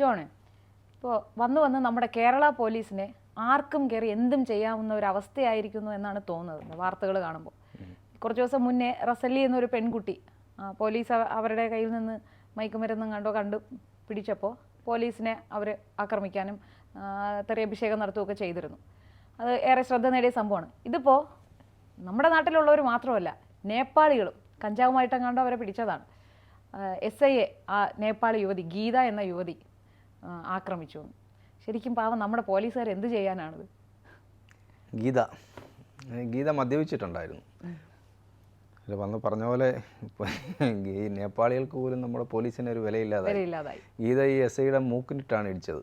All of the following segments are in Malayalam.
ജോണ് ഇപ്പോൾ വന്ന് വന്ന് നമ്മുടെ കേരള പോലീസിനെ ആർക്കും കയറി എന്തും ചെയ്യാവുന്ന ഒരു അവസ്ഥയായിരിക്കുന്നു എന്നാണ് തോന്നുന്നത് വാർത്തകൾ കാണുമ്പോൾ. കുറച്ച് ദിവസം മുന്നേ റസല്ലി എന്നൊരു പെൺകുട്ടി പോലീസ് അവരുടെ കയ്യിൽ നിന്ന് മയക്കുമരുന്നും കണ്ടോ കണ്ട് പിടിച്ചപ്പോൾ പോലീസിനെ അവർ ആക്രമിക്കാനും തെറി അഭിഷേകം നടത്തുകയൊക്കെ ചെയ്തിരുന്നു. അത് ഏറെ ശ്രദ്ധ നേടിയ സംഭവമാണ്. ഇതിപ്പോൾ നമ്മുടെ നാട്ടിലുള്ളവർ മാത്രമല്ല നേപ്പാളികളും കഞ്ചാവുമായിട്ടെങ്ങാണ്ടോ അവരെ പിടിച്ചതാണ്. എസ് ഐ എ ആ നേപ്പാളി യുവതി ഗീത എന്ന യുവതി ആക്രമിച്ചു ശരിക്കും പാവം നമ്മുടെ പോലീസുകാർ എന്ത് ചെയ്യാനാണത്? ഗീത. ഗീത മദ്യപിച്ചിട്ടുണ്ടായിരുന്നു. വന്ന് പറഞ്ഞ പോലെ ഈ നേപ്പാളികൾക്ക് പോലും നമ്മുടെ പോലീസിന് ഒരു വിലയില്ലാതായി. വിലയില്ലാതായി. ഗീത ഈ എസ് ഐയുടെ മൂക്കിനിട്ടാണ് ഇടിച്ചത്.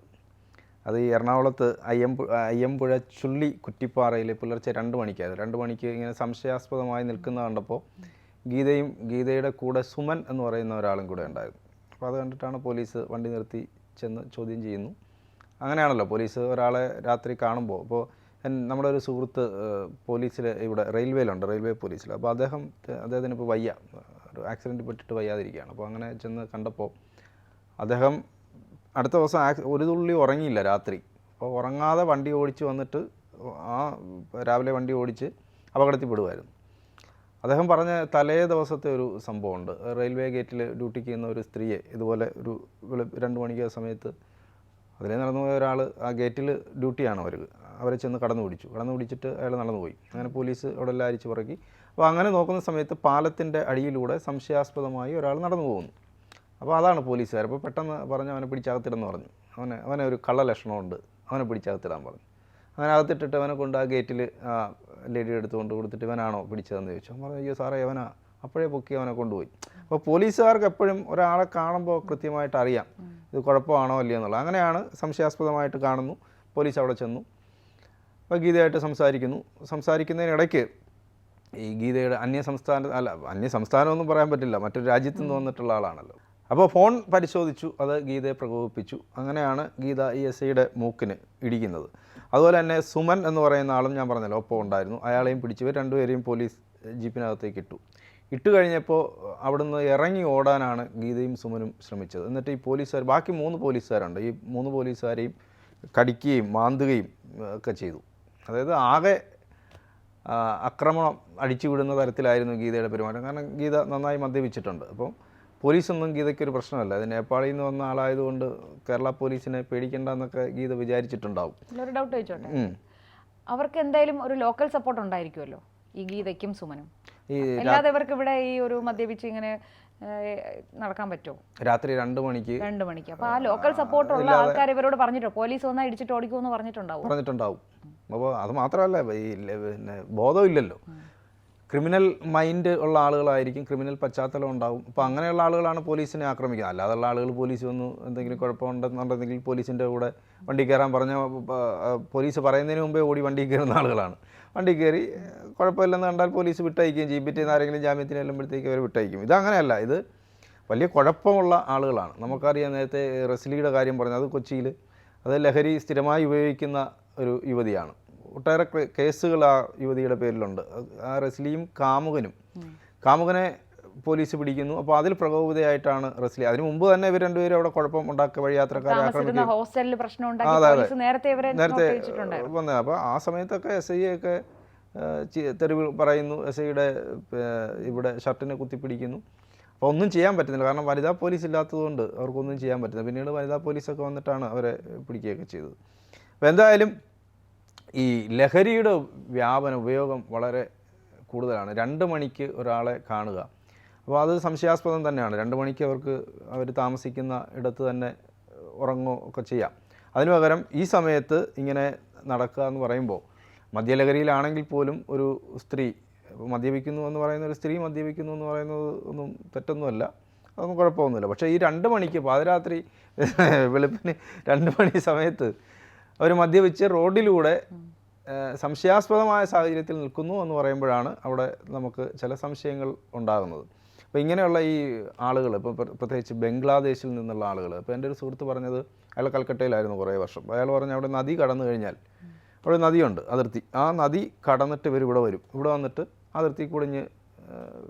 അത് ഈ എറണാകുളത്ത് അയ്യമ്പു അയ്യമ്പുഴ ചുള്ളി കുറ്റിപ്പാറയിൽ പുലർച്ചെ രണ്ട് മണിക്കായിരുന്നു. രണ്ട് മണിക്ക് ഇങ്ങനെ സംശയാസ്പദമായി നിൽക്കുന്ന കണ്ടപ്പോൾ ഗീതയും ഗീതയുടെ കൂടെ സുമൻ എന്ന് പറയുന്ന ഒരാളും കൂടെ ഉണ്ടായിരുന്നു. അപ്പോൾ അത് കണ്ടിട്ടാണ് പോലീസ് വണ്ടി നിർത്തി ചെന്ന് ചോദ്യം ചെയ്യുന്നു. അങ്ങനെയാണല്ലോ പോലീസ് ഒരാളെ രാത്രി കാണുമ്പോൾ. അപ്പോൾ നമ്മുടെ ഒരു സുഹൃത്ത് പോലീസിൽ ഇവിടെ റെയിൽവേയിലുണ്ട് റെയിൽവേ പോലീസിൽ അപ്പോൾ അദ്ദേഹം അദ്ദേഹത്തിന് ഇപ്പോൾ വയ്യ. ഒരു ആക്സിഡന്റ് പെട്ടിട്ട് വയ്യാതിരിക്കുകയാണ്. അപ്പോൾ അങ്ങനെ ചെന്ന് കണ്ടപ്പോൾ അദ്ദേഹം അടുത്ത ദിവസം ഒരു തുള്ളി ഉറങ്ങിയില്ല രാത്രി. അപ്പോൾ ഉറങ്ങാതെ വണ്ടി ഓടിച്ച് വന്നിട്ട് ആ രാവിലെ വണ്ടി ഓടിച്ച് അപകടത്തിൽ അപകടത്തിൽപ്പെടുമായിരുന്നു അദ്ദേഹം പറഞ്ഞ തലേ ദിവസത്തെ ഒരു സംഭവമുണ്ട്. റെയിൽവേ ഗേറ്റിൽ ഡ്യൂട്ടിക്ക് ചെയ്യുന്ന ഒരു സ്ത്രീയെ ഇതുപോലെ ഒരു രണ്ട് മണിക്ക് സമയത്ത് അതിലേ നടന്നു പോയ ഒരാൾ ആ ഗേറ്റിൽ ഡ്യൂട്ടിയാണ് അവർ. അവരെ ചെന്ന് കടന്നു പിടിച്ചു. കടന്നു പിടിച്ചിട്ട് അയാൾ നടന്നു പോയി. അങ്ങനെ പോലീസ് അവിടെ എല്ലാം അരിച്ചു പറക്കി. അപ്പോൾ അങ്ങനെ നോക്കുന്ന സമയത്ത് പാലത്തിന്റെ അടിയിലൂടെ സംശയാസ്പദമായി ഒരാൾ നടന്നു പോകുന്നു. അപ്പോൾ അതാണ് പോലീസുകാർ. അപ്പോൾ പെട്ടെന്ന് പറഞ്ഞ് അവനെ പിടിച്ചകത്തിടെന്ന് പറഞ്ഞു. അവനെ അവനെ ഒരു കള്ളലക്ഷണമുണ്ട്. അവനെ പിടിച്ചകത്തിടാൻ പറഞ്ഞു. അങ്ങനെ അകത്തിട്ടിട്ട് അവനെ കൊണ്ട് ആ ഗേറ്റിൽ ആ ലേഡിയുടെ അടുത്ത് കൊണ്ട് കൊടുത്തിട്ട് ഇവനാണോ പിടിച്ചതെന്ന് ചോദിച്ചു. അവൻ പറഞ്ഞു അയ്യോ സാറേ അവനാ. അപ്പോഴേ പൊക്കി അവനെ കൊണ്ടുപോയി. അപ്പോൾ പോലീസുകാർക്ക് എപ്പോഴും ഒരാളെ കാണുമ്പോൾ കൃത്യമായിട്ട് അറിയാം ഇത് കുഴപ്പമാണോ അല്ലയോ എന്നുള്ളത്. അങ്ങനെയാണ് സംശയാസ്പദമായിട്ട് കാണുന്നു. പോലീസ് അവിടെ ചെന്നു. അപ്പോൾ ഗീതയായിട്ട് സംസാരിക്കുന്നു. സംസാരിക്കുന്നതിനിടയ്ക്ക് ഈ ഗീതയുടെ അന്യ സംസ്ഥാന അല്ല അന്യ സംസ്ഥാനമൊന്നും പറയാൻ പറ്റില്ല. മറ്റൊരു രാജ്യത്ത് നിന്ന് വന്നിട്ടുള്ള ആളാണല്ലോ. അപ്പോൾ ഫോൺ പരിശോധിച്ചു. അത് ഗീതയെ പ്രകോപിപ്പിച്ചു. അങ്ങനെയാണ് ഗീത ഈ എസ് ഐയുടെ മൂക്കിന് ഇടിക്കുന്നത്. അതുപോലെ തന്നെ സുമൻ എന്ന് പറയുന്ന ആളും ഞാൻ പറഞ്ഞല്ലോ ഒപ്പം ഉണ്ടായിരുന്നു. അയാളെയും പിടിച്ചു രണ്ടുപേരെയും പോലീസ് ജീപ്പിനകത്തേക്ക് ഇട്ടു. ഇട്ട് കഴിഞ്ഞപ്പോൾ അവിടുന്ന് ഇറങ്ങി ഓടാനാണ് ഗീതയും സുമനും ശ്രമിച്ചത്. എന്നിട്ട് ഈ പോലീസുകാർ ബാക്കി മൂന്ന് പോലീസുകാരുണ്ട്. ഈ മൂന്ന് പോലീസുകാരെയും കടിക്കുകയും മാന്തുകയും ഒക്കെ ചെയ്തു. അതായത് ആകെ അക്രമണം അടിച്ചുവിടുന്ന തരത്തിലായിരുന്നു ഗീതയുടെ പെരുമാറ്റം. കാരണം ഗീത നന്നായി മദ്യപിച്ചിട്ടുണ്ട്. അപ്പം പോലീസൊന്നും ഗീതയ്ക്ക് ഒരു പ്രശ്നമല്ല. അത് നേപ്പാളിൽ നിന്ന് വന്ന ആളായതുകൊണ്ട് കേരള പോലീസിനെ പേടിക്കേണ്ട എന്നൊക്കെ ഗീത വിചാരിച്ചിട്ടുണ്ടാവും. ഒരു ഡൗട്ട് ചോദിച്ചോട്ടെ? അവർക്ക് എന്തായാലും ഒരു ലോക്കൽ സപ്പോർട്ട് ഉണ്ടായിരിക്കുമല്ലോ ഈ ഗീതയ്ക്കും സുമനും? അല്ലാതെ ഇവർക്ക് ഇവിടെ ഈ ഒരു മദ്യപിച്ച് ഇങ്ങനെ നടക്കാൻ പറ്റുമോ രാത്രി രണ്ട് മണിക്ക്. രണ്ട് മണിക്ക്. അപ്പൊ ആ ലോക്കൽ സപ്പോർട്ട് ഉള്ള ആൾക്കാർ ഇവരോട് പറഞ്ഞിട്ടോ? പോലീസ് വന്നാൽ ഇടിച്ചിട്ട് ഓടിക്കുമെന്ന് പറഞ്ഞിട്ടുണ്ടാവും? പറഞ്ഞിട്ടുണ്ടാവും. അപ്പോൾ അത് മാത്രമല്ല ഈ പിന്നെ ബോധമില്ലല്ലോ. ക്രിമിനൽ മൈൻഡ് ഉള്ള ആളുകളായിരിക്കും ക്രിമിനൽ പശ്ചാത്തലം ഉണ്ടാവും. അപ്പോൾ അങ്ങനെയുള്ള ആളുകളാണ് പോലീസിനെ ആക്രമിക്കുക. അല്ലാതുള്ള ആളുകൾ പോലീസ് വന്നു എന്തെങ്കിലും കുഴപ്പമുണ്ടെന്നുണ്ടെങ്കിൽ പോലീസിന്റെ കൂടെ വണ്ടി കയറാൻ പറഞ്ഞ പോലീസ് പറയുന്നതിന് മുമ്പേ ഓടി വണ്ടി കയറുന്ന ആളുകളാണ്. വണ്ടി കയറി കുഴപ്പമില്ലെന്ന് കണ്ടാൽ പോലീസ് വിട്ടയക്കുകയും ചെയ്യും. പിറ്റേന്ന് ആരെങ്കിലും ജാമ്യത്തിന് ചെല്ലുമ്പോഴത്തേക്ക് അവർ വിട്ടയക്കും. ഇതങ്ങനെയല്ല ഇത് വലിയ കുഴപ്പമുള്ള ആളുകളാണ്. നമുക്കറിയാം നേരത്തെ റസ്ലിയുടെ കാര്യം പറഞ്ഞു അത് കൊച്ചിയിൽ അത് ലഹരി സ്ഥിരമായി ഉപയോഗിക്കുന്ന ഒരു യുവതിയാണ്. ഒട്ടേറെ കേസുകൾ ആ യുവതിയുടെ പേരിലുണ്ട്. ആ റസ്ലിയും കാമുകനും. കാമുകനെ പോലീസ് പിടിക്കുന്നു. അപ്പോൾ അതിൽ പ്രകോപിതയായിട്ടാണ് റസ്ലി. അതിന് മുമ്പ് തന്നെ ഇവർ രണ്ടുപേരും അവിടെ കുഴപ്പം ഉണ്ടാക്കുക വഴിയാത്രക്കാരെ താമസിച്ചിരുന്ന ആക്രമിക്കുകയും ഹോസ്റ്റലിൽ പ്രശ്നം ആ, ഉണ്ടാക്കി അതെ, അതെ. പോലീസ് നേരത്തെ വന്നത് അപ്പോൾ ആ സമയത്തൊക്കെ എസ് ഐ ഒക്കെ തെരുവ് പറയുന്നു. എസ് ഐയുടെ ഇവിടെ ഷർട്ടിനെ കുത്തിപ്പിടിക്കുന്നു അപ്പോൾ ഒന്നും ചെയ്യാൻ പറ്റുന്നില്ല. കാരണം വനിതാ പോലീസ് ഇല്ലാത്തതുകൊണ്ട് അവർക്കൊന്നും ചെയ്യാൻ പറ്റുന്നില്ല. പിന്നീട് വനിതാ പോലീസൊക്കെ വന്നിട്ടാണ് അവരെ പിടിക്കുകയൊക്കെ ചെയ്തത്. അപ്പോൾ എന്തായാലും ഈ ലഹരിയുടെ വ്യാപന ഉപയോഗം വളരെ കൂടുതലാണ്. രണ്ട് മണിക്ക് ഒരാളെ കാണുക. അപ്പോൾ അത് സംശയാസ്പദം തന്നെയാണ്. രണ്ട് മണിക്ക് അവർക്ക് അവർ താമസിക്കുന്ന ഇടത്ത് തന്നെ ഉറങ്ങുക ഒക്കെ ചെയ്യാം. അതിനു പകരം ഈ സമയത്ത് ഇങ്ങനെ നടക്കുക എന്ന് പറയുമ്പോൾ മദ്യലഹരിയിലാണെങ്കിൽ പോലും ഒരു സ്ത്രീ മദ്യപിക്കുന്നു എന്ന് പറയുന്ന ഒരു സ്ത്രീ മദ്യപിക്കുന്നു എന്ന് പറയുന്നത് ഒന്നും തെറ്റൊന്നുമല്ല. അതൊന്നും കുഴപ്പമൊന്നുമില്ല. പക്ഷേ ഈ രണ്ട് മണിക്ക് പാതിരാത്രി വെളുപ്പിന് രണ്ട് മണി സമയത്ത് അവർ മദ്യപിച്ച് റോഡിലൂടെ സംശയാസ്പദമായ സാഹചര്യത്തിൽ നിൽക്കുന്നു എന്ന് പറയുമ്പോഴാണ് അവിടെ നമുക്ക് ചില സംശയങ്ങൾ ഉണ്ടാകുന്നത്. അപ്പോൾ ഇങ്ങനെയുള്ള ഈ ആളുകൾ ഇപ്പോൾ പ്രത്യേകിച്ച് ബംഗ്ലാദേശിൽ നിന്നുള്ള ആളുകൾ ഇപ്പോൾ എന്റെ ഒരു സുഹൃത്ത് പറഞ്ഞത് അയാൾ കൽക്കട്ടയിലായിരുന്നു കുറേ വർഷം. അയാൾ പറഞ്ഞു അവിടെ നദി കടന്നു കഴിഞ്ഞാൽ അവിടെ നദിയുണ്ട് അതിർത്തി. ആ നദി കടന്നിട്ട് ഇവർ ഇവിടെ വരും. ഇവിടെ വന്നിട്ട് അതിർത്തി കുടിഞ്ഞ്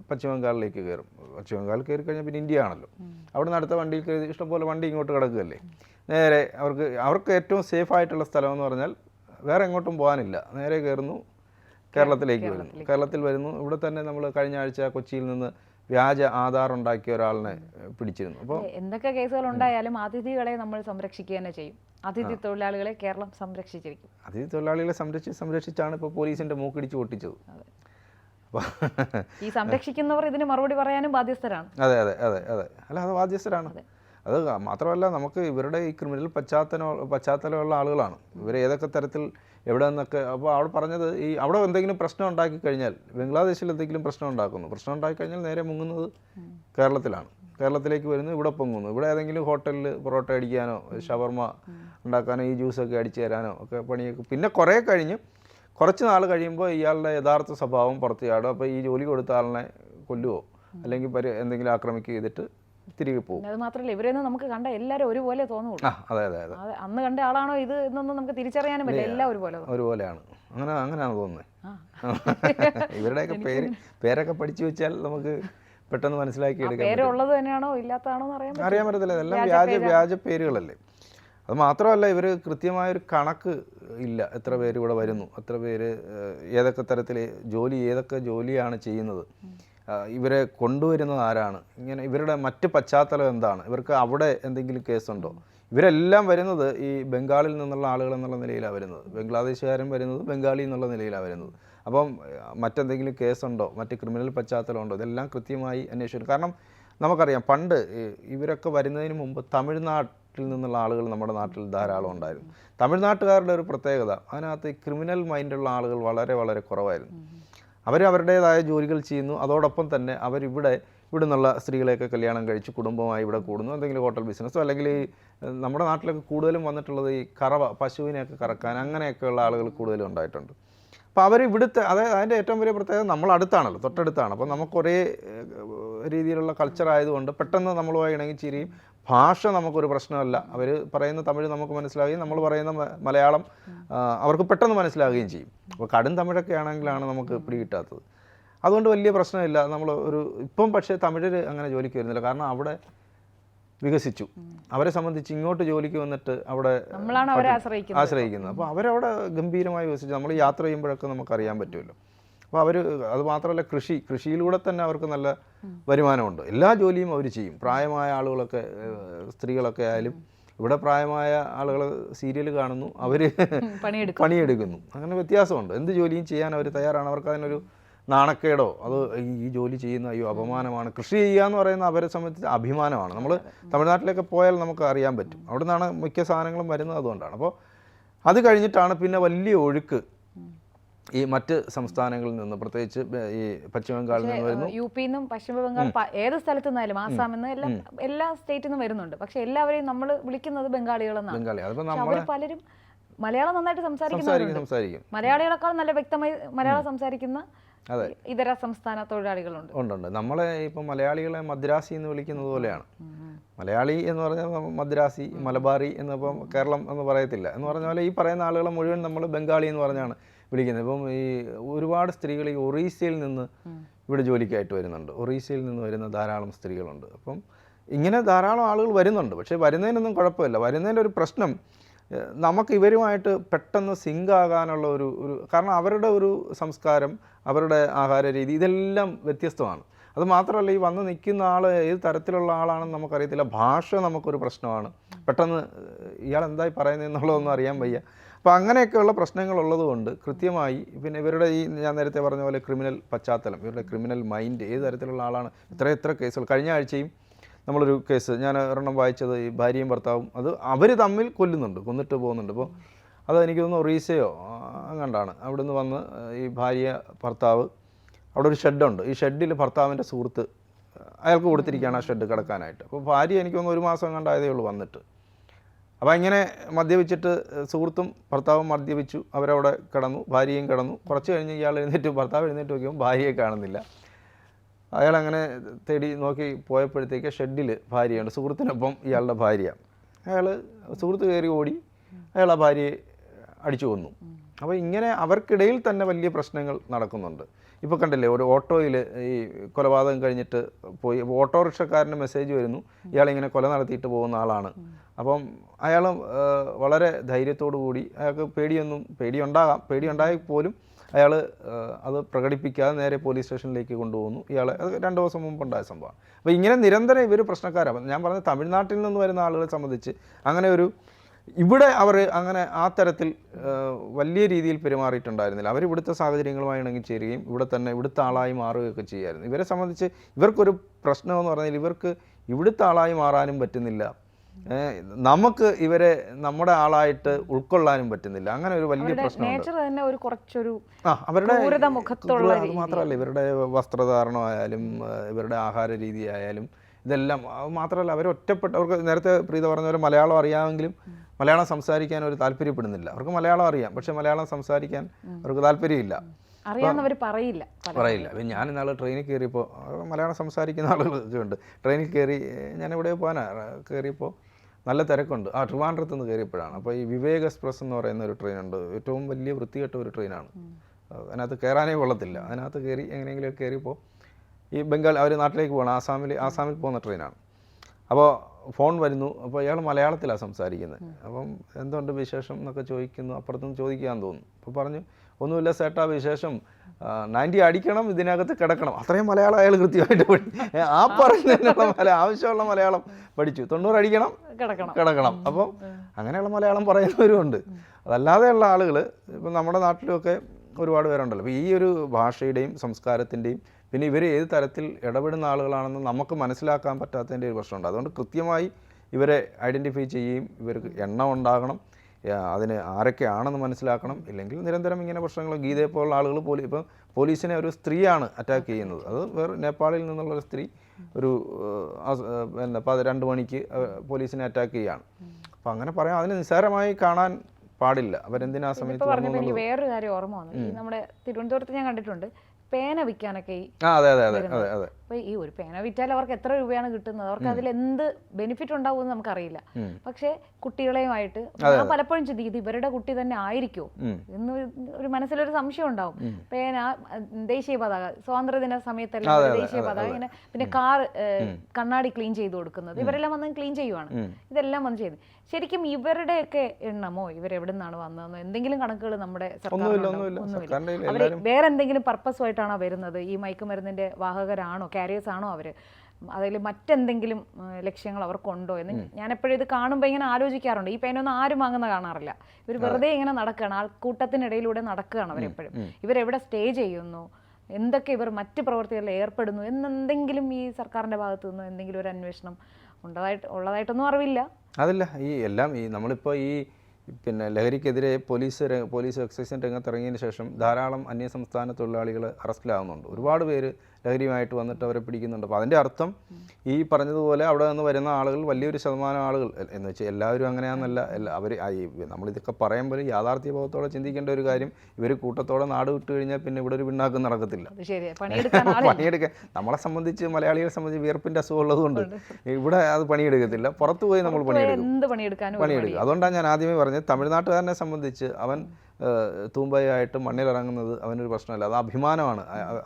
പശ്ചിമ ബംഗാളിലേക്ക് കയറും. പശ്ചിമ ബംഗാൾ കയറി കഴിഞ്ഞാൽ പിന്നെ ഇന്ത്യ ആണല്ലോ. അവിടെ നിന്ന് അടുത്ത വണ്ടിയിൽ കയറി ഇഷ്ടംപോലെ വണ്ടി ഇങ്ങോട്ട് കിടക്കുകയല്ലേ. നേരെ അവർക്ക് അവർക്ക് ഏറ്റവും സേഫ് ആയിട്ടുള്ള സ്ഥലം എന്ന് പറഞ്ഞാൽ വേറെ എങ്ങോട്ടും പോകാനില്ല. നേരെ കയറുന്നു കേരളത്തിലേക്ക് വരുന്നു. കേരളത്തിൽ വരുന്നു. ഇവിടെ തന്നെ നമ്മൾ കഴിഞ്ഞ ആഴ്ച കൊച്ചിയിൽ നിന്ന് വ്യാജ ആധാർ ഉണ്ടാക്കിയ ഒരാളിനെ പിടിച്ചിരുന്നു. അപ്പോൾ എന്തൊക്കെ കേസുകൾ ഉണ്ടായാലും അതിഥികളെ നമ്മൾ സംരക്ഷിക്കുക തന്നെ ചെയ്യും. അതിഥി തൊഴിലാളികളെ കേരളം സംരക്ഷിച്ചിരിക്കും. അതിഥി തൊഴിലാളികളെ സംരക്ഷിച്ച് സംരക്ഷിച്ചാണ് ഇപ്പോൾ പോലീസിന്റെ മൂക്കിടിച്ച് പൊട്ടിച്ചത്. ഈ സംരക്ഷിക്കുന്നവർ ഇതിന് മറുപടി പറയാനും ബാധ്യസ്ഥരാണ്. അതെ അതെ അതെ അതെ. അല്ല അത് ബാധ്യസ്ഥരാണ്. അത്. മാത്രമല്ല നമുക്ക് ഇവരുടെ ഈ ക്രിമിനൽ പശ്ചാത്തല പശ്ചാത്തലമുള്ള ആളുകളാണ്. ഇവർ ഏതൊക്കെ തരത്തിൽ എവിടെ നിന്നൊക്കെ അപ്പോൾ അവിടെ പറഞ്ഞത് ഈ അവിടെ എന്തെങ്കിലും പ്രശ്നം ഉണ്ടാക്കി കഴിഞ്ഞാൽ ബംഗ്ലാദേശിൽ എന്തെങ്കിലും പ്രശ്നം ഉണ്ടാക്കുന്നു. പ്രശ്നം ഉണ്ടാക്കി കഴിഞ്ഞാൽ നേരെ മുങ്ങുന്നത് കേരളത്തിലാണ്. കേരളത്തിലേക്ക് വരുന്നു ഇവിടെ പൊങ്ങുന്നു. ഇവിടെ ഏതെങ്കിലും ഹോട്ടലിൽ പൊറോട്ട അടിക്കാനോ ഷവർമ ഉണ്ടാക്കാനോ ഈ ജ്യൂസൊക്കെ അടിച്ചു തരാനോ ഒക്കെ പണിയൊക്കെ പിന്നെ കുറേ കഴിഞ്ഞ് കുറച്ച് നാൾ കഴിയുമ്പോൾ ഇയാളുടെ യഥാർത്ഥ സ്വഭാവം പുറത്ത് ചാടും അപ്പോൾ ഈ ജോലി കൊടുത്ത ആളിനെ കൊല്ലുവോ? അല്ലെങ്കിൽ പരി എന്തെങ്കിലും ആക്രമിക്കുക ചെയ്തിട്ട് തിരികെ പോകും അത് മാത്രമല്ല ഇവരെയൊന്നും നമുക്ക് കണ്ട എല്ലാവരും ഒരുപോലെ തോന്നുള്ളൂ. ആ അതെ അതെ അതെ. അന്ന് കണ്ട ആളാണോ ഇത് എന്നൊന്നും നമുക്ക് തിരിച്ചറിയാനും പറ്റില്ല. എല്ലാം ഒരുപോലെ. ഒരുപോലെയാണ്. അങ്ങനെ അങ്ങനെയാണ് തോന്നുന്നത്. ഇവരുടെയൊക്കെ പേര് പേരൊക്കെ പഠിച്ചു വെച്ചാൽ നമുക്ക് പെട്ടെന്ന് മനസ്സിലാക്കി എടുക്കാം പേരുള്ളത് തന്നെയാണോ ഇല്ലാത്തതാണോ അറിയാൻ. അറിയാൻ പറ്റത്തില്ല. ഇതെല്ലാം വ്യാജ വ്യാജ പേരുകളല്ലേ. അത് മാത്രമല്ല ഇവർ കൃത്യമായൊരു കണക്ക് ഇല്ല എത്ര പേര് ഇവിടെ വരുന്നു എത്ര പേര് ഏതൊക്കെ തരത്തിൽ ജോലി ഏതൊക്കെ ജോലിയാണ് ചെയ്യുന്നത്. ഇവരെ കൊണ്ടുവരുന്നത് ആരാണ്? ഇങ്ങനെ ഇവരുടെ മറ്റ് പശ്ചാത്തലം എന്താണ്? ഇവർക്ക് അവിടെ എന്തെങ്കിലും കേസുണ്ടോ? ഇവരെല്ലാം വരുന്നത് ഈ ബംഗാളിൽ നിന്നുള്ള ആളുകൾ എന്നുള്ള നിലയിലാണ് വരുന്നത്. ബംഗ്ലാദേശുകാരൻ വരുന്നത് ബംഗാളി എന്നുള്ള നിലയിലാണ് വരുന്നത്. അപ്പം മറ്റെന്തെങ്കിലും കേസുണ്ടോ? മറ്റ് ക്രിമിനൽ പശ്ചാത്തലമുണ്ടോ ഇതെല്ലാം കൃത്യമായി അന്വേഷിക്കണം കാരണം നമുക്കറിയാം പണ്ട് ഇവരൊക്കെ വരുന്നതിന് മുമ്പ് തമിഴ്നാട്ടിൽ നിന്നുള്ള ആളുകൾ നമ്മുടെ നാട്ടിൽ ധാരാളം ഉണ്ടായിരുന്നു. തമിഴ്നാട്ടുകാരുടെ ഒരു പ്രത്യേകത അതിനകത്ത് ക്രിമിനൽ മൈൻഡുള്ള ആളുകൾ വളരെ വളരെ കുറവായിരുന്നു. അവർ അവരുടേതായ ജോലികൾ ചെയ്യുന്നു അതോടൊപ്പം തന്നെ അവരിവിടെ ഇവിടെ നിന്നുള്ള സ്ത്രീകളെയൊക്കെ കല്യാണം കഴിച്ച് കുടുംബമായി ഇവിടെ കൂടുന്നു എന്തെങ്കിലും ഹോട്ടൽ ബിസിനസ്സോ അല്ലെങ്കിൽ നമ്മുടെ നാട്ടിലൊക്കെ കൂടുതലും വന്നിട്ടുള്ളത് ഈ കറവ പശുവിനെയൊക്കെ കറക്കാൻ അങ്ങനെയൊക്കെയുള്ള ആളുകൾ കൂടുതലും ഉണ്ടായിട്ടുണ്ട്. അപ്പോൾ അവർ ഇവിടുത്തെ അതായത് അതിന്റെ ഏറ്റവും വലിയ പ്രത്യേകത നമ്മൾ അടുത്താണല്ലോ തൊട്ടടുത്താണ്. അപ്പോൾ നമുക്ക് ഒരേ രീതിയിലുള്ള കൾച്ചർ ആയതുകൊണ്ട് പെട്ടെന്ന് നമ്മളുമായി ചിരിയും ഭാഷ നമുക്കൊരു പ്രശ്നമല്ല. അവർ പറയുന്ന തമിഴ് നമുക്ക് മനസ്സിലാവുകയും നമ്മൾ പറയുന്ന മലയാളം അവർക്ക് പെട്ടെന്ന് മനസ്സിലാവുകയും ചെയ്യും. അപ്പോൾ കടും തമിഴൊക്കെ ആണെങ്കിലാണ് നമുക്ക് പിടികിട്ടാത്തത്. അതുകൊണ്ട് വലിയ പ്രശ്നമില്ല. നമ്മൾ ഒരു ഇപ്പം പക്ഷേ തമിഴർ അങ്ങനെ ജോലിക്ക് വരുന്നില്ല. കാരണം അവിടെ വികസിച്ചു. അവരെ സംബന്ധിച്ച് ഇങ്ങോട്ട് ജോലിക്ക് വന്നിട്ട് അവിടെ ആശ്രയിക്കുന്നത്. ആശ്രയിക്കുന്നത്. അപ്പോൾ അവരവിടെ ഗംഭീരമായി വികസിച്ചു. നമ്മൾ യാത്ര ചെയ്യുമ്പോഴൊക്കെ നമുക്ക് അറിയാൻ പറ്റുമല്ലോ. അപ്പോൾ അവർ അത് മാത്രമല്ല കൃഷി കൃഷിയിലൂടെ തന്നെ അവർക്ക് നല്ല വരുമാനമുണ്ട്. എല്ലാ ജോലിയും അവർ ചെയ്യും. പ്രായമായ ആളുകളൊക്കെ സ്ത്രീകളൊക്കെ ആയാലും ഇവിടെ പ്രായമായ ആളുകൾ സീരിയൽ കാണുന്നു. അവർ പണിയെടുക്കും. പണിയെടുക്കുന്നു. അങ്ങനെ വ്യത്യാസമുണ്ട്. എന്ത് ജോലിയും ചെയ്യാൻ അവർ തയ്യാറാണ്. അവർക്ക് അതിനൊരു നാണക്കേടോ? അത് ഈ- ഈ ജോലി ചെയ്യുന്ന അയ്യോ അപമാനമാണ്. കൃഷി ചെയ്യുക എന്ന് പറയുന്ന അവരെ സംബന്ധിച്ച് അഭിമാനമാണ്. നമ്മൾ തമിഴ്നാട്ടിലൊക്കെ പോയാൽ നമുക്ക് അറിയാൻ പറ്റും. അവിടെ നിന്നാണ് മിക്ക സാധനങ്ങളും വരുന്നത് അതുകൊണ്ടാണ്. അപ്പോൾ അത് കഴിഞ്ഞിട്ടാണ് പിന്നെ വലിയ ഒഴുക്ക് ഈ മറ്റ് സംസ്ഥാനങ്ങളിൽ നിന്ന് പ്രത്യേകിച്ച് ഈ പശ്ചിമ ബംഗാളിൽ നിന്ന് വരുന്നു. യു പി നിന്നും പശ്ചിമ ബംഗാൾ ഏത് സ്ഥലത്തു നിന്നായാലും ആസാം നിന്ന് എല്ലാ എല്ലാ സ്റ്റേറ്റിൽ നിന്നും വരുന്നുണ്ട്. പക്ഷെ എല്ലാവരെയും നമ്മൾ വിളിക്കുന്നത് ബംഗാളികളെന്നാണ്. പലരും മലയാളം നന്നായിട്ട് സംസാരിക്കുന്നവരുണ്ട്. സംസാരിക്കും സംസാരിക്കും. മലയാളികളെക്കാൾ നല്ല വ്യക്തമായി മലയാളം സംസാരിക്കുന്ന അതെ. ഇതര സംസ്ഥാന തൊഴിലാളികളുണ്ട്. ഉണ്ടുണ്ട് നമ്മളെ ഇപ്പം മലയാളികളെ മദ്രാസി എന്ന് വിളിക്കുന്നത് പോലെയാണ്. മലയാളി എന്ന് പറഞ്ഞാൽ മദ്രാസി മലബാറി എന്നിപ്പം കേരളം എന്ന് പറയത്തില്ല. എന്ന് പറഞ്ഞ പോലെ ഈ പറയുന്ന ആളുകളെ മുഴുവൻ നമ്മൾ ബംഗാളി എന്ന് പറഞ്ഞാണ്. വിളിക്കുന്നത്. ഇപ്പം ഈ ഒരുപാട് സ്ത്രീകൾ ഈ ഒറീസയിൽ നിന്ന് ഇവിടെ ജോലിക്കായിട്ട് വരുന്നുണ്ട്. ഒറീസയിൽ നിന്ന് വരുന്ന ധാരാളം സ്ത്രീകളുണ്ട്. അപ്പം ഇങ്ങനെ ധാരാളം ആളുകൾ വരുന്നുണ്ട്. പക്ഷേ വരുന്നതിനൊന്നും കുഴപ്പമില്ല. വരുന്നതിന്റെ ഒരു പ്രശ്നം നമുക്ക് ഇവരുമായിട്ട് പെട്ടെന്ന് സിങ്ക് ആകാനുള്ള ഒരു ഒരു കാരണം അവരുടെ ഒരു സംസ്കാരം അവരുടെ ആഹാര രീതി ഇതെല്ലാം വ്യത്യസ്തമാണ്. അത് മാത്രമല്ല ഈ വന്ന് നിൽക്കുന്ന ആൾ ഏത് തരത്തിലുള്ള ആളാണെന്ന് നമുക്കറിയത്തില്ല. ഭാഷ നമുക്കൊരു പ്രശ്നമാണ്. പെട്ടെന്ന് ഇയാൾ എന്തായി പറയുന്നത് പറയുന്നതെന്നുള്ളതൊന്നും അറിയാൻ വയ്യ. അപ്പോൾ അങ്ങനെയൊക്കെയുള്ള പ്രശ്നങ്ങൾ ഉള്ളതുകൊണ്ട് കൃത്യമായി പിന്നെ ഇവരുടെ ഈ ഞാൻ നേരത്തെ പറഞ്ഞ പോലെ ക്രിമിനൽ പശ്ചാത്തലം ഇവരുടെ ക്രിമിനൽ മൈൻഡ് ഏത് തരത്തിലുള്ള ആളാണ് ഇത്ര എത്ര കേസുകൾ. കഴിഞ്ഞ ആഴ്ചയും നമ്മളൊരു കേസ് ഞാൻ ഒരെണ്ണം വായിച്ചത് ഈ ഭാര്യയും ഭർത്താവും അത് അവർ തമ്മിൽ കൊല്ലുന്നുണ്ട് കൊന്നിട്ട് പോകുന്നുണ്ട്. അപ്പോൾ അത് എനിക്ക് തോന്നുന്നു ഒറീസയോ അങ്ങാണ്ടാണ്. അവിടുന്ന് വന്ന് ഈ ഭാര്യ ഭർത്താവ് അവിടെ ഒരു ഷെഡുണ്ട്. ഈ ഷെഡിൽ ഭർത്താവിന്റെ സുഹൃത്ത് അയാൾക്ക് കൊടുത്തിരിക്കുകയാണ് ആ ഷെഡ് കിടക്കാനായിട്ട്. അപ്പോൾ ഭാര്യ എനിക്ക് തോന്നുന്നു ഒരു മാസം കണ്ടായതേ ഉള്ളൂ വന്നിട്ട്. അപ്പോൾ ഇങ്ങനെ മദ്യപിച്ചിട്ട് സുഹൃത്തും ഭർത്താവും മദ്യപിച്ചു അവരവിടെ കിടന്നു ഭാര്യയും കിടന്നു. കുറച്ച് കഴിഞ്ഞ് ഇയാൾ എഴുന്നേറ്റ് ഭർത്താവ് എഴുന്നേറ്റ് നോക്കിയപ്പോൾ ഭാര്യയെ കാണുന്നില്ല. അയാൾ അങ്ങനെ തേടി നോക്കി പോയപ്പോഴത്തേക്ക് ഷെഡിൽ ഭാര്യയുണ്ട്. സുഹൃത്തിനൊപ്പം ഇയാളുടെ ഭാര്യ. അയാൾ സുഹൃത്ത് കയറി ഓടി അയാൾ ആ ഭാര്യയെ അടിച്ചു കൊന്നു. അപ്പോൾ ഇങ്ങനെ അവർക്കിടയിൽ തന്നെ വലിയ പ്രശ്നങ്ങൾ നടക്കുന്നുണ്ട്. ഇപ്പോൾ കണ്ടില്ലേ ഒരു ഓട്ടോയിൽ ഈ കൊലപാതകം കഴിഞ്ഞിട്ട് പോയി ഓട്ടോറിക്ഷക്കാരന്റെ മെസ്സേജ് വരുന്നു ഇയാളിങ്ങനെ കൊല നടത്തിയിട്ട് പോകുന്ന ആളാണ്. അപ്പം അയാൾ വളരെ ധൈര്യത്തോടു കൂടി അയാൾക്ക് പേടിയൊന്നും പേടിയുണ്ടാകാം പേടിയുണ്ടായി പോലും അയാൾ അത് പ്രകടിപ്പിക്കാതെ നേരെ പോലീസ് സ്റ്റേഷനിലേക്ക് കൊണ്ടുപോകുന്നു. ഇയാളെ അത് രണ്ട് ദിവസം മുമ്പ് ഉണ്ടായ സംഭവമാണ്. അപ്പോൾ ഇങ്ങനെ നിരന്തരം ഇവർ പ്രശ്നക്കാരാണ് ഞാൻ പറഞ്ഞ തമിഴ്നാട്ടിൽ നിന്ന് വരുന്ന ആളുകളെ സംബന്ധിച്ച് അങ്ങനെ ഒരു ഇവിടെ അവർ അങ്ങനെ ആ തരത്തിൽ വലിയ രീതിയിൽ പെരുമാറിയിട്ടുണ്ടായിരുന്നില്ല. അവർ ഇവിടുത്തെ സാഹചര്യങ്ങളുമായി ഇണങ്ങിച്ചേരുകയും ഇവിടെ തന്നെ ഇവിടുത്തെ ആളായി മാറുകയൊക്കെ ചെയ്യുമായിരുന്നു ഇവരെ സംബന്ധിച്ച് ഇവർക്കൊരു പ്രശ്നമെന്ന് പറഞ്ഞാൽ ഇവർക്ക് ഇവിടുത്തെ ആളായി മാറാനും പറ്റുന്നില്ല. നമുക്ക് ഇവരെ നമ്മുടെ ആളായിട്ട് ഉൾക്കൊള്ളാനും പറ്റുന്നില്ല. അങ്ങനെ ഒരു വലിയ കുറച്ചൊരു അവരുടെ മാത്രമല്ല ഇവരുടെ വസ്ത്രധാരണമായാലും ഇവരുടെ ആഹാര രീതി ആയാലും ഇതെല്ലാം അത് മാത്രമല്ല അവർ ഒറ്റപ്പെട്ട അവർക്ക് നേരത്തെ പ്രീത പറഞ്ഞ പോലെ മലയാളം അറിയാമെങ്കിലും മലയാളം സംസാരിക്കാൻ അവർ താല്പര്യപ്പെടുന്നില്ല. അവർക്ക് മലയാളം അറിയാം പക്ഷെ മലയാളം സംസാരിക്കാൻ അവർക്ക് താല്പര്യമില്ല. അറിയാവുന്നവർ പറയില്ല പറയില്ല. അപ്പം ഞാൻ ഇന്നാൾ ട്രെയിനിൽ കയറിയപ്പോൾ മലയാളം സംസാരിക്കുന്ന ആളുകളൊക്കെ ഉണ്ട് ട്രെയിനിൽ കയറി ഞാൻ ഇവിടെ പോകാനാ കയറിയപ്പോൾ നല്ല തിരക്കുണ്ട്. ആ ട്രിവാൻഡ്രത്ത് നിന്ന് കയറിയപ്പോഴാണ് അപ്പോൾ ഈ വിവേക് എക്സ്പ്രസ് എന്ന് പറയുന്ന ഒരു ട്രെയിനുണ്ട് ഏറ്റവും വലിയ വൃത്തികെട്ട ഒരു ട്രെയിനാണ് അതിനകത്ത് കയറാനേ കൊള്ളത്തില്ല. അതിനകത്ത് കയറി എങ്ങനെയെങ്കിലും കയറിയപ്പോൾ ഈ ബംഗാൾ അവർ നാട്ടിലേക്ക് പോകണം ആസാമിൽ ആസാമിൽ പോകുന്ന ട്രെയിനാണ്. അപ്പോൾ ഫോൺ വരുന്നു. അപ്പോൾ ഇയാൾ മലയാളത്തിലാണ് സംസാരിക്കുന്നത് അപ്പം എന്തുണ്ട് വിശേഷം എന്നൊക്കെ ചോദിക്കുന്നു. അപ്പുറത്തുനിന്ന് ചോദിക്കാൻ തോന്നുന്നു. അപ്പോൾ പറഞ്ഞു ഒന്നുമില്ല സേട്ടാ വിശേഷം. നയന്റി അടിക്കണം ഇതിനകത്ത് കിടക്കണം. അത്രയും മലയാളം അയാൾ കൃത്യമായിട്ട് പഠി ആ പറഞ്ഞതിനുള്ള മല ആവശ്യമുള്ള മലയാളം പഠിച്ചു. തൊണ്ണൂറ് അടിക്കണം കിടക്കണം. കിടക്കണം. അപ്പം അങ്ങനെയുള്ള മലയാളം പറയുന്നവരുമുണ്ട് അതല്ലാതെയുള്ള ആളുകൾ ഇപ്പം നമ്മുടെ നാട്ടിലുമൊക്കെ ഒരുപാട് പേരുണ്ടല്ലോ. അപ്പോൾ ഈ ഒരു ഭാഷയുടെയും സംസ്കാരത്തിന്റെയും പിന്നെ ഇവർ ഏത് തരത്തിൽ ഇടപെടുന്ന ആളുകളാണെന്ന് നമുക്ക് മനസ്സിലാക്കാൻ പറ്റാത്തതിന്റെ ഒരു പ്രശ്നമുണ്ട്. അതുകൊണ്ട് കൃത്യമായി ഇവരെ ഐഡന്റിഫൈ ചെയ്യുകയും ഇവർക്ക് എണ്ണം ഉണ്ടാകണം. അതിന് ആരൊക്കെയാണെന്ന് മനസ്സിലാക്കണം. ഇല്ലെങ്കിൽ നിരന്തരം ഇങ്ങനെ പ്രശ്നങ്ങൾ ഗീതയെ പോലുള്ള ആളുകൾ പോലീ ഇപ്പം പോലീസിനെ ഒരു സ്ത്രീയാണ് അറ്റാക്ക് ചെയ്യുന്നത്. അത് വേറെ നേപ്പാളിൽ നിന്നുള്ള ഒരു സ്ത്രീ ഒരു പിന്നെ പത് രണ്ട് മണിക്ക് പോലീസിനെ അറ്റാക്ക് ചെയ്യുകയാണ്. അപ്പം അങ്ങനെ പറയാം. അതിന് നിസ്സാരമായി കാണാൻ പാടില്ല. അവരെന്തിനാ സമയത്ത് പറഞ്ഞപ്പോൾ എനിക്ക്. വേറൊരു കാര്യം ഓർമ്മ വന്നു. നമ്മുടെ തിരുവനന്തപുരത്ത് ഞാൻ കണ്ടിട്ടുണ്ട്. പേന വിൽക്കാനൊക്കെ അപ്പൊ ഈ ഒരു പേന വിറ്റാൽ അവർക്ക് എത്ര രൂപയാണ് കിട്ടുന്നത്? അവർക്ക് അതിൽ എന്ത് ബെനിഫിറ്റ് ഉണ്ടാവും നമുക്ക് നമുക്കറിയില്ല. പക്ഷെ കുട്ടികളെയുമായിട്ട് പലപ്പോഴും ചിന്തിക്കും ഇത് ഇവരുടെ കുട്ടി തന്നെ ആയിരിക്കുമോ ഉം. എന്ന് ഒരു- മനസ്സിലൊരു സംശയം ഉണ്ടാവും. പേന ദേശീയ പതാക സ്വാതന്ത്ര്യദിന സമയത്തെല്ലാം ദേശീയ പതാക ഇങ്ങനെ പിന്നെ കാർ കണ്ണാടി ക്ലീൻ ചെയ്ത് കൊടുക്കുന്നത്. ഇവരെല്ലാം വന്ന് ക്ലീൻ ചെയ്യുവാണ്. ഇതെല്ലാം വന്ന് ചെയ്ത് ശരിക്കും ഇവരുടെയൊക്കെ എണ്ണമോ ഇവരെവിടെ നിന്നാണ് വന്നതെന്നോ? എന്തെങ്കിലും കണക്കുകൾ നമ്മുടെ ഒന്നുമില്ല സർക്കാർ വേറെ എന്തെങ്കിലും പർപ്പസുമായിട്ടാണോ വരുന്നത്? ഈ മയക്കുമരുന്നിന്റെ വാഹകരാണോ? കാരിയേഴ്സ് ആണോ അവർ അതിൽ മറ്റെന്തെങ്കിലും ലക്ഷ്യങ്ങൾ അവർക്കുണ്ടോ എന്ന് ഞാൻ എപ്പോഴും ഇത് കാണുമ്പോൾ ഇങ്ങനെ ആലോചിക്കാറുണ്ട്. ഈ പേനൊന്നും ആരും വാങ്ങുന്ന കാണാറില്ല. ഇവർ വെറുതെ ഇങ്ങനെ നടക്കുകയാണ് ആൾക്കൂട്ടത്തിനിടയിലൂടെ നടക്കുകയാണ് അവരെപ്പോഴും. ഇവരെവിടെ സ്റ്റേ ചെയ്യുന്നു? എന്തൊക്കെ ഇവർ മറ്റ് പ്രവർത്തികളിൽ ഏർപ്പെടുന്നു? എന്നെന്തെങ്കിലും ഈ സർക്കാരിന്റെ ഭാഗത്തു നിന്ന് എന്തെങ്കിലും ഒരു അന്വേഷണം ഉള്ളതായിട്ട് ഉള്ളതായിട്ടൊന്നും അറിവില്ല. അതല്ല. ഈ എല്ലാം ഈ നമ്മളിപ്പോൾ ഈ പിന്നെ ലഹരിക്കെതിരെ പോലീസ് പോലീസ് എക്സൈസിന്റെ രംഗത്ത് ഇറങ്ങിയതിന് ശേഷം ധാരാളം അന്യസംസ്ഥാന തൊഴിലാളികൾ അറസ്റ്റിലാവുന്നുണ്ട്. ഒരുപാട് പേര് ലഹരിയുമായിട്ട് വന്നിട്ട് അവരെ പിടിക്കുന്നുണ്ട്. അപ്പോൾ അതിന്റെ അർത്ഥം ഈ പറഞ്ഞതുപോലെ അവിടെ നിന്ന് വരുന്ന ആളുകൾ വലിയൊരു ശതമാനം ആളുകൾ. എന്ന് വെച്ചാൽ എല്ലാവരും അങ്ങനെയാണെന്നല്ല എല്ലാ അവർ നമ്മളിതൊക്കെ പറയുമ്പോൾ യാഥാർത്ഥ്യബോധത്തോടെ ചിന്തിക്കേണ്ട ഒരു കാര്യം ഇവർ കൂട്ടത്തോടെ നാട് വിട്ടു കഴിഞ്ഞാൽ പിന്നെ ഇവിടെ ഒരു പിണ്ണാക്കം നടക്കത്തില്ല. പണിയെടുക്കാൻ നമ്മളെ സംബന്ധിച്ച് മലയാളികളെ സംബന്ധിച്ച് വിയർപ്പിന്റെ അസുഖം ഉള്ളതുകൊണ്ട് ഇവിടെ അത് പണിയെടുക്കത്തില്ല. പുറത്ത് പോയി നമ്മൾ പണിയെടുക്കും. പണിയെടുക്കും. അതുകൊണ്ടാണ് ഞാൻ ആദ്യമേ പറഞ്ഞത് തമിഴ്നാട്ടുകാരനെ സംബന്ധിച്ച് അവൻ തൂമ്പയായിട്ട് മണ്ണിലിറങ്ങുന്നത് അവനൊരു പ്രശ്നമല്ല. അത് അഭിമാനമാണ്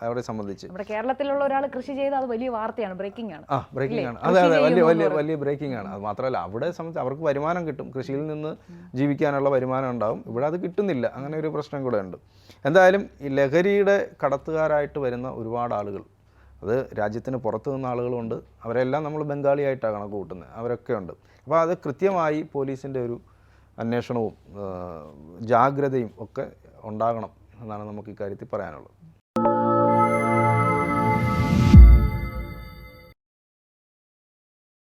അവരെ സംബന്ധിച്ച്. നമ്മുടെ കേരളത്തിലുള്ള ഒരാൾ കൃഷി ചെയ്ത് അത് വലിയ വാർത്തയാണ് ബ്രേക്കിംഗ് ആണ്. ആ ബ്രേക്കിംഗ് ആണ്. അതെ അതെ വലിയ വലിയ വലിയ ബ്രേക്കിംഗ് ആണ്. അത് മാത്രമല്ല അവിടെ സംബന്ധിച്ച് അവർക്ക് വരുമാനം കിട്ടും. കൃഷിയിൽ നിന്ന് ജീവിക്കാനുള്ള വരുമാനം ഉണ്ടാവും. ഇവിടെ അത് കിട്ടുന്നില്ല. അങ്ങനെ ഒരു പ്രശ്നം കൂടെ ഉണ്ട്. എന്തായാലും ഈ ലഹരിയുടെ കടത്തുകാരായിട്ട് വരുന്ന ഒരുപാട് ആളുകൾ അത് രാജ്യത്തിന് പുറത്തു നിന്ന ആളുകളുണ്ട്. അവരെല്ലാം നമ്മൾ ബംഗാളിയായിട്ടാണ് കണക്ക് കൂട്ടുന്നത്. അവരൊക്കെ ഉണ്ട്. അപ്പോൾ അത് കൃത്യമായി പോലീസിന്റെ ഒരു അന്വേഷണവും ജാഗ്രതയും ഒക്കെ ഉണ്ടാകണം എന്നാണ് നമുക്ക് ഇക്കാര്യത്തിൽ പറയാനുള്ളത്.